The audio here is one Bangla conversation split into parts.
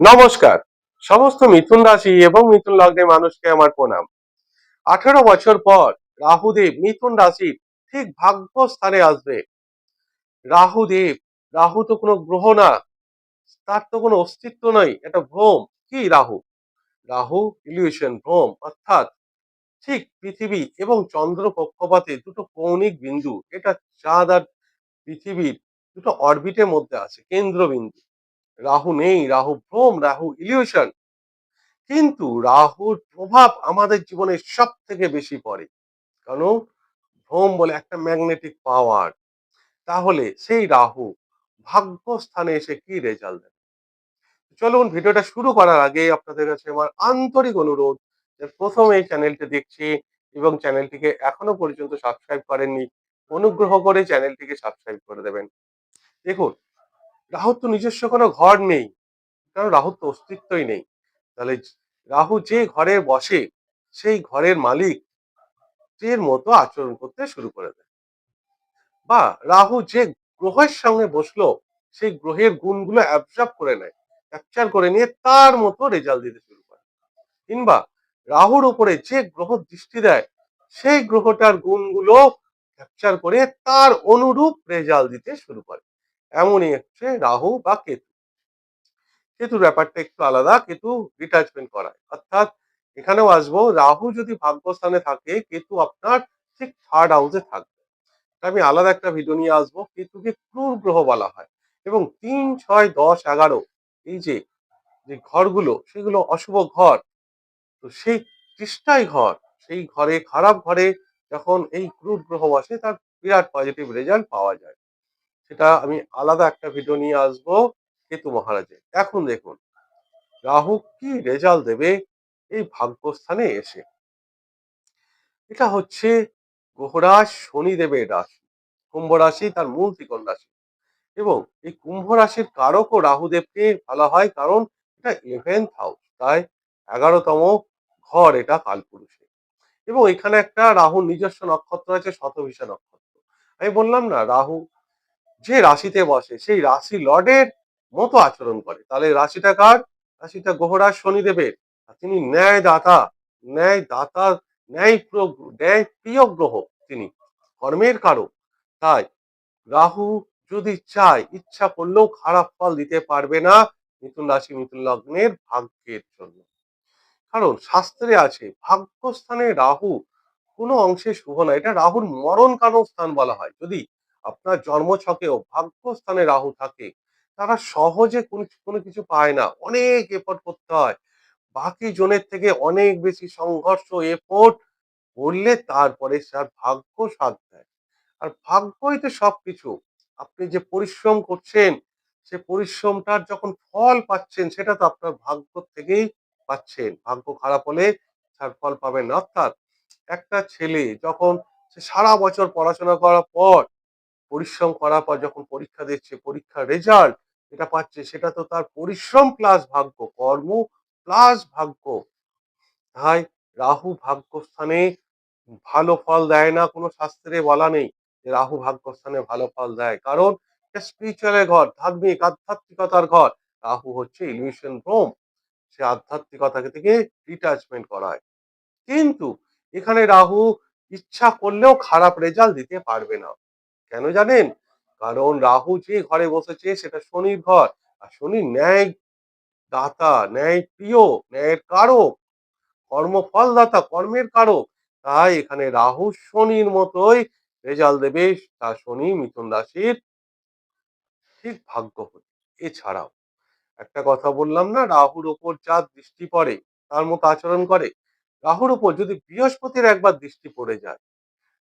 নমস্কার। সমস্ত মিথুন রাশি এবং মিথুন লগ্নের মানুষকে আমার প্রণাম। আঠারো বছর পর রাহুদেব মিথুন রাশির ঠিক ভাগ্য স্থানে আসবে। রাহুদেব, রাহু তো কোনো গ্রহ না, তার তো কোনো অস্তিত্ব নয় এটা ভ্রম। কি রাহু? রাহু ইলিউশন ভ্রম। অর্থাৎ ঠিক পৃথিবী এবং চন্দ্র কক্ষপাতে দুটো কৌণিক বিন্দু, এটা চাঁদ আর পৃথিবীর দুটো অরবিটের মধ্যে আছে, কেন্দ্রবিন্দু। রাহু নেই, রাহু ভ্রম রাহু ইলিউশন কিন্তু রাহুর প্রভাব আমাদের জীবনে সব থেকে বেশি পড়ে। কারণ ভ্রম বলে একটা ম্যাগনেটিক পাওয়ার তাহলে সেই রাহু ভাগ্যস্থানে এসে কি রেজাল্ট দেবে? চলুন ভিডিওটা শুরু করার আগে আপনাদের কাছে আমার আন্তরিক অনুরোধ প্রথম এই চ্যানেলটি দেখছি এবং চ্যানেলটিকে এখনও পর্যন্ত সাবস্ক্রাইব করেননি, অনুগ্রহ করে চ্যানেলটিকে সাবস্ক্রাইব করে দেবেন। দেখুন রাহুর তো নিজস্ব কোনো ঘর নেই, কারণ রাহুর তো অস্তিত্বই নেই। তাহলে রাহু যে ঘরে বসে, সেই ঘরের মালিক এর মতো আচরণ করতে শুরু করে দেয়। বা রাহু যে গ্রহের সঙ্গে বসল, সেই গ্রহের গুণগুলো অ্যাবজর্ব করে নেয় ক্যাপচার করে নিয়ে তার মতো রেজাল্ট দিতে শুরু করে। কিংবা রাহুর উপরে যে গ্রহ দৃষ্টি দেয়, সেই গ্রহটার গুণগুলো ক্যাপচার করে তার অনুরূপ রেজাল্ট দিতে শুরু করে। এমনই হচ্ছে রাহু বা কেতু। কেতুর ব্যাপারটা একটু আলাদা, কেতু ডিটাচমেন্ট করায়। অর্থাৎ এখানেও আসব, রাহু যদি ভাগ্যস্থানে থাকে, কেতু আপনার ঠিক থার্ড হাউসে থাকবে। আমি আলাদা একটা ভিডিও নিয়ে আসব, কেতুকে ক্রুর গ্রহ বলা হয়। এবং তিন, ছয়, দশ, এগারো, এই যে যে ঘরগুলো, সেগুলো অশুভ ঘর। তো সেই তৃষ্টাই ঘর, সেই ঘরে, খারাপ ঘরে যখন এই ক্রুর গ্রহ বসে, তার বিরাট পজিটিভ রেজাল্ট পাওয়া যায়। সেটা আমি আলাদা একটা ভিডিও নিয়ে আসব কেতু মহারাজের। এখন দেখুন, রাহু কি রেজাল্ট দেবে এই ভাগ্যস্থানে এসে? এটা হচ্ছে গ্রহরাজ শনিদেবের রাশি, কুম্ভ রাশি তার মূল ত্রিকোণ রাশি এবং এই কুম্ভ রাশির কারকও রাহুদেবকে বলা হয় কারণ এটা ইলেভেন্থ হাউস তাই এগারোতম ঘর এটা কালপুরুষে এবং এখানে একটা রাহুর নিজস্ব নক্ষত্র আছে শতভিষা নক্ষত্র। আমি বললাম না, রাহু যে রাশিতে বসে, সেই রাশি লর্ডের মতো আচরণ করে। তাহলে রাশিটা কার? রাশিটা গ্রহরাজ শনিদেবের। তিনি ন্যায় দাতা ন্যায় দাতা ন্যায় ন্যায় প্রিয় গ্রহ তিনি, কর্মের কারক। তাই রাহু যদি চায়, ইচ্ছা করলেও খারাপ ফল দিতে পারবে না মিথুন রাশি, মিথুন লগ্নের ভাগ্যের জন্য। কারণ শাস্ত্রে আছে, ভাগ্যস্থানে রাহু কোনো অংশে শুভ না এটা রাহুর মরণ কারণ স্থান বলা হয়। যদি আপনার জন্ম জন্মছকেও ভাগ্যস্থানে রাহু থাকে, তারা সহজে কোন- কোনো কিছু পায় না। অনেক এফোর্ট করতে হয়। বাকি জনের থেকে অনেক বেশি সংঘর্ষ এফোর্ট করলে তারপরে তার ভাগ্য সাথ দেয়। আর ভাগ্যই তো সবকিছু। আপনি যে পরিশ্রম করছেন, সে পরিশ্রমটার যখন ফল পাচ্ছেন, সেটা তো আপনার ভাগ্য থেকেই পাচ্ছেন। ভাগ্য খারাপ হলে তার ফল পাবেন অর্থাৎ একটা ছেলে যখন সে সারা বছর পড়াশোনা করার পর পরিশ্রম করার পর যখন পরীক্ষা দিচ্ছে, পরীক্ষার রেজাল্ট যেটা পাচ্ছে সেটা তো তার পরিশ্রম প্লাস ভাগ্য, কর্ম প্লাস ভাগ্য। তাই রাহু ভাগ্যস্থানে ভালো ফল দেয় না, কোনো শাস্ত্রে বলা নেই যে রাহু ভাগ্যস্থানে ভালো ফল দেয়। কারণ স্পিরিচুয়ালের ঘর, ধার্মিক, আধ্যাত্মিকতার ঘর। রাহু হচ্ছে ইলিউশন ভ্রম সে আধ্যাত্মিকতা থেকে ডিটাচমেন্ট করায়। কিন্তু এখানে রাহু ইচ্ছা করলেও খারাপ রেজাল্ট দিতে পারবে না। কেন জানেন? কারণ রাহু যে ঘরে বসেছে সেটা শনির ঘর, আর শনি ন্যায় দাতা ন্যায় প্রিয় ন্যায়ের কারক কর্মফলদাতা, কর্মের কারক। তাই এখানে রাহু শনির মতোই রেজাল্ট দেবে তা শনি মিথুন রাশির ঠিক ভাগ্য এছাড়াও একটা কথা বললাম না, রাহুর ওপর যা দৃষ্টি পড়ে, তার মতো আচরণ করে। রাহুর ওপর যদি বৃহস্পতির একবার দৃষ্টি পড়ে যায়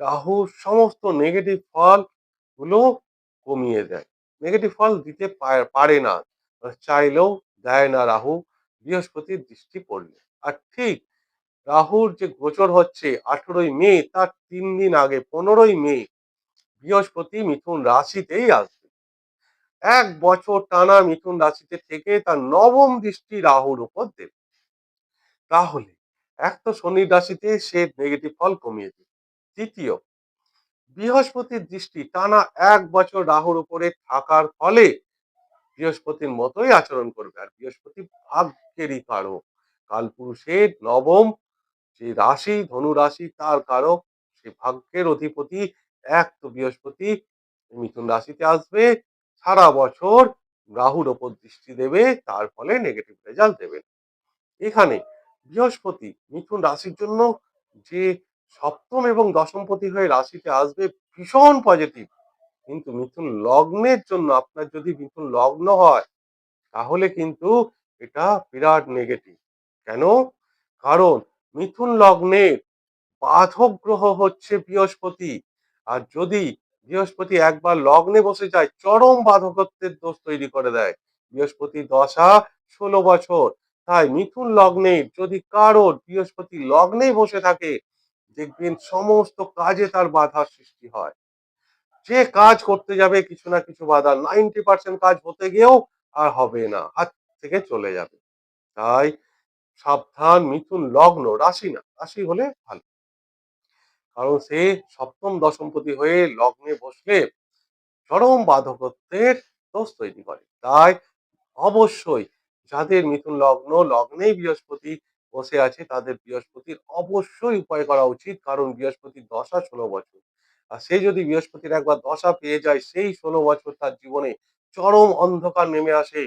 রাহু সমস্ত নেগেটিভ ফল গুলো কমিয়ে দেয়। নেগেটিভ ফল দিতে পারে না। চাইলেও দেয় না রাহু। বৃহস্পতির দৃষ্টি পড়লে। আর ঠিক রাহুর যে গোচর হচ্ছে আঠেরোই মে, তার তিন দিন আগে পনেরোই মে, বৃহস্পতি মিথুন রাশিতেই আসবে। এক বছর টানা মিথুন রাশিতে থেকে তার নবম দৃষ্টি রাহুর উপর দেবে। তাহলে, এক তো শনি রাশিতে সে নেগেটিভ ফল কমিয়ে দেবে। তৃতীয় বৃহস্পতির দৃষ্টি টানা এক বছর রাহুর উপরে থাকার ফলে বৃহস্পতির মতোই আচরণ করবে। আর বৃহস্পতি ভাগ্যেরই কারক। কালপুরুষের নবম যে রাশি, ধনু রাশি, তার কারক সে ভাগ্যের অধিপতি। এক তো বৃহস্পতি মিথুন রাশিতে আসবে, সারা বছর রাহুর ওপর দৃষ্টি দেবে, তার ফলে নেগেটিভ রেজাল্ট দেবে। এখানে বৃহস্পতি মিথুন রাশির জন্য যে সপ্তম এবং দশমপতি হয়ে রাশিতে আসবে ভীষণ পজিটিভ কিন্তু মিথুন লগ্নের জন্য আপনার যদি মিথুন লগ্ন হয়, তাহলে কিন্তু এটা বিরাট নেগেটিভ কেন? কারণ মিথুন লগ্নের বাধক গ্রহ হচ্ছে বৃহস্পতি। আর যদি বৃহস্পতি একবার লগ্নে বসে যায়, চরম বাধকত্বের দোষ তৈরি করে দেয়। বৃহস্পতি দশা ষোলো বছর। তাই মিথুন লগ্নে যদি কারোর বৃহস্পতি লগ্নেই বসে থাকে দেখবেন সমস্ত কাজে তার বাধার সৃষ্টি হয়। যে কাজ করতে যাবে কিছু না কিছু বাধা নাইনটি পার্সেন্ট কাজ হতে গিয়েও আর হবে না, হাত থেকে চলে যাবে। তাই সাবধান, মিথুন, লগ্ন, রাশি না, রাশি হলে ভালো। কারণ সে সপ্তম, দশমপতি হয়ে লগ্নে বসলে চরম বাধকত্বের দোষ তৈরি করে। তাই অবশ্যই যাদের মিথুন লগ্ন, লগ্নেই বৃহস্পতি বসে আছে তাদের বৃহস্পতির। অবশ্যই উপায় করা উচিত, কারণ বৃহস্পতির দশা ষোলো বছর। আর সে যদি বৃহস্পতির একবার দশা পেয়ে যায়, সেই ষোলো বছর তার জীবনে চরম অন্ধকার নেমে আসে।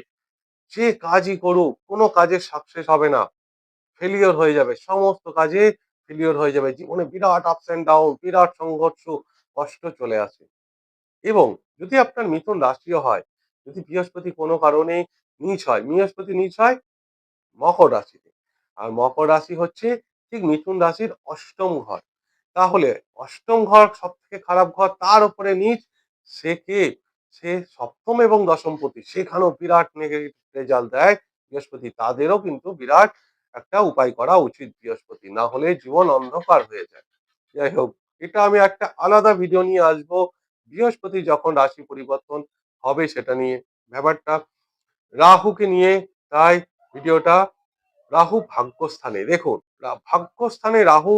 যে কাজই করুক, কোনো কাজে সাকসেস হবে না। ফেলিওর হয়ে যাবে, সমস্ত কাজে ফেলিওর হয়ে যাবে। জীবনে বিরাট আপস অ্যান্ড ডাউন বিরাট সংঘর্ষ, কষ্ট চলে আসে। এবং যদি আপনার মিথুন রাশিও হয়, যদি বৃহস্পতি কোনো কারণে নিচ হয়, বৃহস্পতি নিচ হয়, মকর রাশিতে। আর মকর রাশি হচ্ছে ঠিক মিথুন রাশির অষ্টম ঘর। তাহলে অষ্টম ঘর সব থেকে খারাপ ঘর তার উপরে নিচ সে কে? সে সপ্তম এবং দশম দশমপতি সেখানেও বিরাট নেগেটিভ রেজাল্ট দেয় বৃহস্পতি। তাদেরও কিন্তু বিরাট একটা উপায় করা উচিত বৃহস্পতি। না হলে জীবন অন্ধকার হয়ে যায়। যাই হোক, এটা আমি একটা আলাদা ভিডিও নিয়ে আসব। বৃহস্পতি যখন রাশি পরিবর্তন হবে সেটা নিয়ে ব্যাপারটা রাহুকে নিয়ে তাই ভিডিওটা রাহু ভাগ্যস্থানে। দেখুন ভাগ্যস্থানে রাহু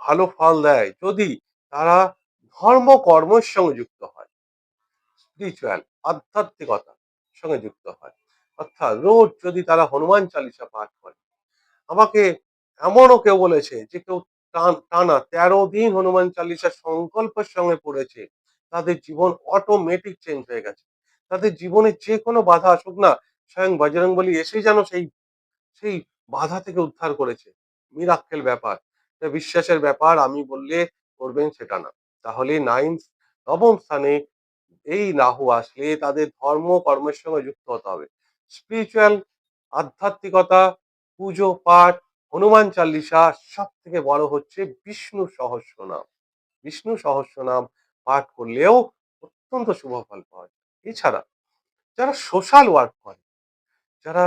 ভালো ফল দেয় যদি তারা ধর্ম কর্মের সঙ্গে যুক্ত হয়। স্পিরিচুয়াল আধ্যাত্মিকতার সঙ্গে যুক্ত হয়। অর্থাৎ রোজ যদি তারা হনুমান চালিসা পাঠ করে, আমাকে এমনও কেউ বলেছে যে কেউ টানা তেরো দিন হনুমান চালিসা সংকল্পের সঙ্গে পড়েছে, তাদের জীবন অটোমেটিক চেঞ্জ হয়ে গেছে। তাদের জীবনে যে কোনো বাধা আসুক না, স্বয়ং বজরং বলি এসে যেন সেই সেই বাধা থেকে উদ্ধার করেছে। মিরাক্কেল ব্যাপার। বিশ্বাসের ব্যাপার, আমি বললে করবেন সেটা না। তাহলে নাইন নবম স্থানে এই রাহু আসলে তাদের ধর্ম কর্মের সঙ্গে যুক্ত হতে হবে। স্পিরিচুয়াল আধ্যাত্মিকতা, পুজো, পাঠ, হনুমান চাল্লিশা সব থেকে বড় হচ্ছে বিষ্ণু সহস্র নাম বিষ্ণু সহস্র নাম পাঠ করলেও অত্যন্ত শুভ ফল পাওয়া যায়। এছাড়া যারা সোশ্যাল ওয়ার্ক করে, যারা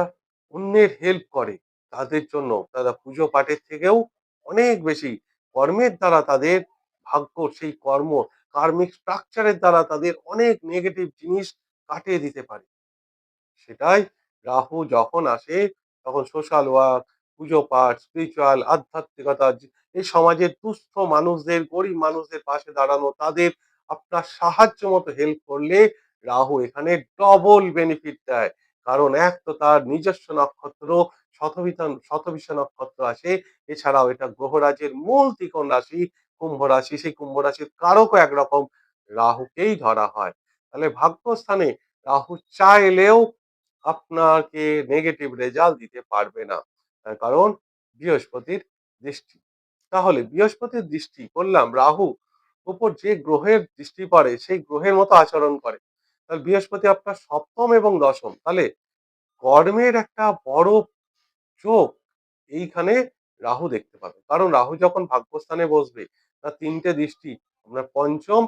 অন্যের হেল্প করে তাদের জন্য তারা পুজো পাঠের থেকেও অনেক বেশি কর্মের দ্বারা তাদের ভাগ্য, সেই কর্ম, কার্মিক স্ট্রাকচারের দ্বারা তাদের অনেক নেগেটিভ জিনিস কাটিয়ে দিতে পারে। সেটাই রাহু যখন আসে, তখন সোশ্যাল ওয়ার্ক পুজো পাঠ স্পিরিচুয়াল আধ্যাত্মিকতা এই সমাজের দুস্থ মানুষদের, গরিব মানুষদের পাশে দাঁড়ানো, তাদের আপনার সাহায্য মতো হেল্প করলে রাহু এখানে ডবল বেনিফিট দেয়। কারণ এক তো তার নিজস্ব নক্ষত্র শতবিতা শতবিশ নক্ষত্র আসে। এছাড়াও এটা গ্রহরাজের মূল ত্রিকোণ রাশি, কুম্ভ রাশি। সেই কুম্ভ রাশির কারকও একরকম। রাহুকেই ধরা হয়। তাহলে ভাগ্যস্থানে রাহু চাইলেও আপনাকে নেগেটিভ রেজাল্ট দিতে পারবে না। কারণ বৃহস্পতির দৃষ্টি। তাহলে বৃহস্পতির দৃষ্টি করলাম, রাহু উপর যে গ্রহের দৃষ্টি পড়ে, সেই গ্রহের মতো আচরণ করে। তাহলে বৃহস্পতি আপনার সপ্তম এবং দশম। তাহলে কর্মের একটা বড় চোখ এইখানে রাহু দেখতে পাবে। কারণ রাহু যখন ভাগ্যস্থানে বসবে, তার তিনটে দৃষ্টি আপনার পঞ্চম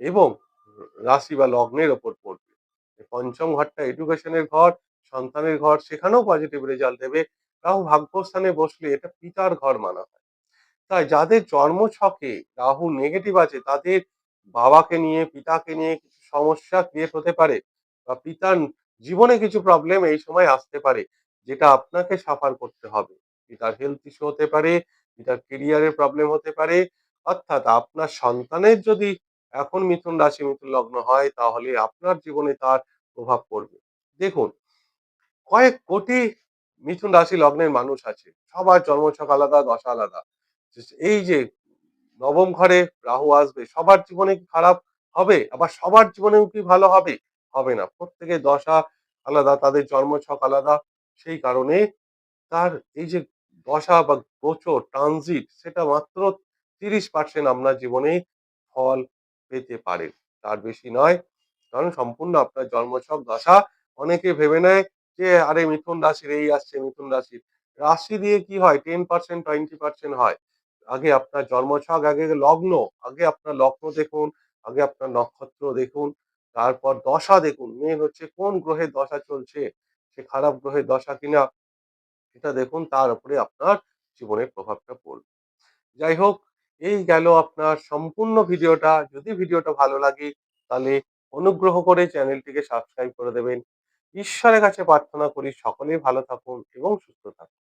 এবং রাশি বা লগ্নের ওপর পড়বে। পঞ্চম ঘরটা এডুকেশনের ঘর, সন্তানের ঘর, সেখানেও পজিটিভ রেজাল্ট দেবে। রাহু ভাগ্যস্থানে বসলে এটা পিতার ঘর মানা হয়। তাই যাদের জন্ম ছকে রাহু নেগেটিভ আছে, তাদের বাবাকে নিয়ে, পিতাকে নিয়ে কিছু সমস্যা ক্রিয়েট হতে পারে বা পিতার জীবনে কিছু প্রবলেম এই সময় আসতে পারে। যেটা আপনাকে সাফার করতে হবে। পিতার হেলথ ইস্যু হতে পারে পিতার কেরিয়ারের প্রবলেম হতে পারে, অর্থাৎ আপনার সন্তানের যদি এখন মিথুন রাশি, মিথুন লগ্ন হয়, তাহলে আপনার জীবনে তার প্রভাব পড়বে। দেখুন, কয়েক কোটি মিথুন রাশি লগ্নের মানুষ আছে, সবার জন্মছক আলাদা, দশা আলাদা। এই যে নবম ঘরে রাহু আসবে, সবার জীবনে খারাপ হবে? আবার সবার জীবনেও কি ভালো হবে? হবে না। প্রত্যেকের দশা আলাদা, তাদের জন্মছক আলাদা। সেই কারণে তার এই যে দশা বা গোচর ট্রানজিট সেটা মাত্র তিরিশ পার্সেন্ট আপনার জীবনে ফল পেতে পারে। তার বেশি নয়। কারণ সম্পূর্ণ আপনার জন্মছক দশা অনেকে ভেবে নেয় যে, আরে, মিথুন রাশির, এই আসছে মিথুন রাশির। রাশি দিয়ে কি হয়? টেন পার্সেন্ট টোয়েন্টি পার্সেন্ট হয়। আগে আপনার জন্মছক, আগে লগ্ন, আগে আপনার লগ্ন দেখুন, আগে আপনার নক্ষত্র দেখুন, তারপর দশা দেখুন। মেন হচ্ছে কোন গ্রহের দশা চলছে? সে খারাপ গ্রহের দশা কিনা এটা দেখুন, তার উপরে আপনার জীবনের প্রভাবটা পড়বে। যাই হোক, এই গেল আপনার সম্পূর্ণ ভিডিওটা। যদি ভিডিওটা ভালো লাগে, তাহলে অনুগ্রহ করে চ্যানেলটিকে সাবস্ক্রাইব করে দেবেন। ঈশ্বরের কাছে প্রার্থনা করি, সকলেই ভালো থাকুন এবং সুস্থ থাকুন।